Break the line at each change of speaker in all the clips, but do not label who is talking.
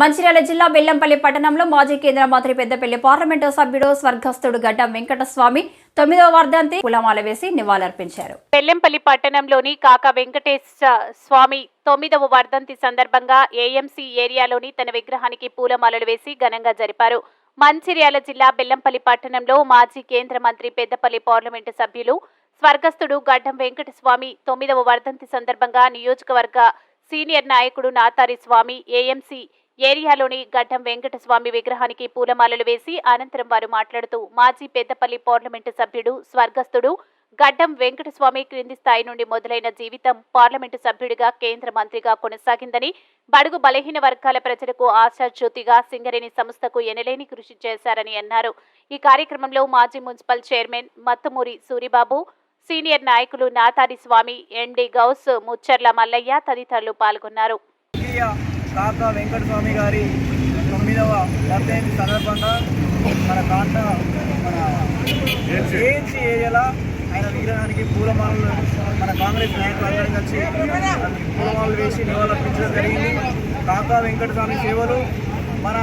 మంచిర్యాల జిల్లా బెల్లంపల్లి పట్టణంలో మాజీ కేంద్ర మంత్రి పెద్దపల్లి పార్లమెంటు సభ్యుడు స్వర్గస్థుడు గడ్డం వెంకటస్వామి తొమ్మిదవ వర్ధంతి పూలమాల వేసి నివాళులర్పించారు.
బెల్లంపల్లి పట్టణంలోని కాకా వెంకటేశ స్వామి తొమ్మిదవ వర్ధంతి సందర్భంగా ఏఎంసీ ఏరియాలోని తన విగ్రహానికి పూలమాలలు వేసి ఘనంగా జరిపారు. మంచిర్యాల జిల్లా బెల్లంపల్లి పట్టణంలో మాజీ కేంద్ర మంత్రి పెద్దపల్లి పార్లమెంటు సభ్యులు స్వర్గస్థుడు గడ్డం వెంకటస్వామి తొమ్మిదవ వర్ధంతి సందర్భంగా నియోజకవర్గ సీనియర్ నాయకుడు నాతారి స్వామి ఏఎంసీ ఏరియాలోని గడ్డం వెంకటస్వామి విగ్రహానికి పూలమాలలు వేసి అనంతరం వారు మాట్లాడుతూ మాజీ పెద్దపల్లి పార్లమెంటు సభ్యుడు స్వర్గస్థుడు గడ్డం వెంకటస్వామి క్రింది స్థాయి నుండి మొదలైన జీవితం పార్లమెంటు సభ్యుడిగా కేంద్ర మంత్రిగా కొనసాగిందని బడుగు బలహీన వర్గాల ప్రజలకు ఆశాజ్యోతిగా సింగరేణి సంస్థకు ఎనలేని కృషి చేశారని అన్నారు. ఈ కార్యక్రమంలో మాజీ municipal chairman Mattumuri Suribabu senior నాయకులు నాతారి స్వామి ఎండి గౌస్ ముచ్చర్ల మల్లయ్య తదితరులు పాల్గొన్నారు.
కాకా వెంకటస్వామి గారి తొమ్మిదవ వర్ధంతి సందర్భంగా మన కాంట మన ఏఎన్సీ ఏరియాలో ఆయన విగ్రహానికి పూలమాలలు మన కాంగ్రెస్ నాయకులు అందరం కలిసి పూలమాలలు వేసి నివాళులర్పించడం జరిగింది. కాకా వెంకటస్వామి సేవలు మన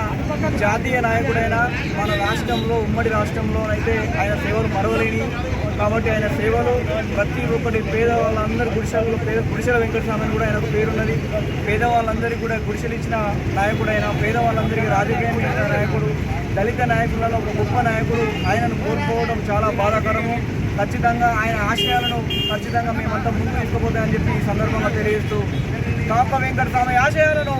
జాతీయ నాయకుడైన మన రాష్ట్రంలో ఉమ్మడి రాష్ట్రంలోనైతే ఆయన సేవలు మరవలేని కాబట్టి ఆయన సేవలు ప్రతి ఒక్కటి పేదవాళ్ళందరి గుడిసెల్లో పేద గుడిసెల వెంకటస్వామి కూడా ఆయనకు పేరున్నది. పేదవాళ్ళందరికీ కూడా గుడిసెలు ఇచ్చిన నాయకుడైన పేదవాళ్ళందరికీ రాజకీయం ఇచ్చిన నాయకుడు దళిత నాయకులలో ఒక గొప్ప నాయకుడు. ఆయనను కోల్పోవడం చాలా బాధాకరము. ఖచ్చితంగా ఆయన ఆశయాలను ఖచ్చితంగా మేమంతా ముందు తీసుకుపోతామని చెప్పి ఈ సందర్భంగా తెలియజేస్తూ కాప వెంకటస్వామి ఆశయాలను